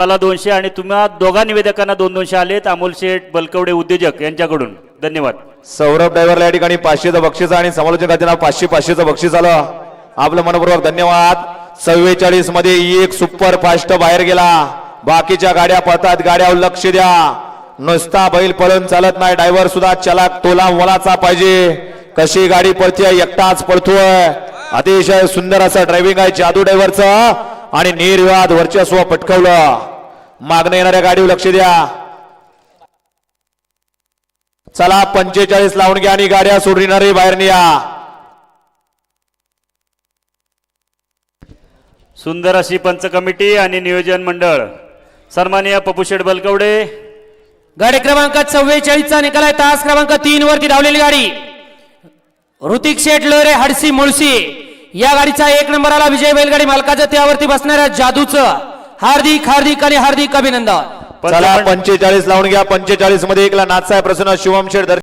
मला दोनशे आणि तुम्हा दोघा निवेदकांना दोन दोनशे आलेत अमोल शेठ बलकवडे उद्योजक यांच्याकडून. धन्यवाद. सौरभ ड्रायव्हरला या ठिकाणी पाचशेचं बक्षीस आणि समालोचकांना पाचशे पाचशेचं बक्षीस आलं. आपलं मनपूर्वक धन्यवाद. चव्वेचाळीसमध्ये एक सुपर फास्ट बाहेर गेला. बाकीच्या गाड्या पळतात. गाड्यावर लक्ष द्या. नुसता बैल पळून चालत नाही. ड्रायव्हर सुद्धा चलाक तोला मोलाचा पाहिजे. कशी गाडी पळतीय? एकटाच पळतोय. अतिशय सुंदर असं ड्रायव्हिंग आहे जादू ड्रायव्हरचं आणि निर्विवाद वर्चस्व पटकवलं. मागणं येणाऱ्या गाडीवर लक्ष द्या. चला पंचेचाळीस लावून घ्या आणि गाड्या सोडणारे बाहेर न्या सुंदर अशी पंच कमिटी आणि नियोजन मंडळ. सन्माननीय पपुशेठ बलकवडे. गाडी क्रमांक चव्वेचाळीसचा निकाल आहे तास क्रमांक तीन वरती धावलेली गाडी. ऋतिक शेठ लोरे हडसी मुळशी. या गाडीचा एक नंबर आला विजय बैलगाडी मालकाचं. त्यावरती बसणाऱ्या जादूचं. हार्दिक हार्दिक आणि हार्दिक अभिनंदन. चला पंचेचाळीस लावून घ्या. पंचेचाळीसमध्ये एकला नाथसाहेब प्रसन्न शिवम शेठ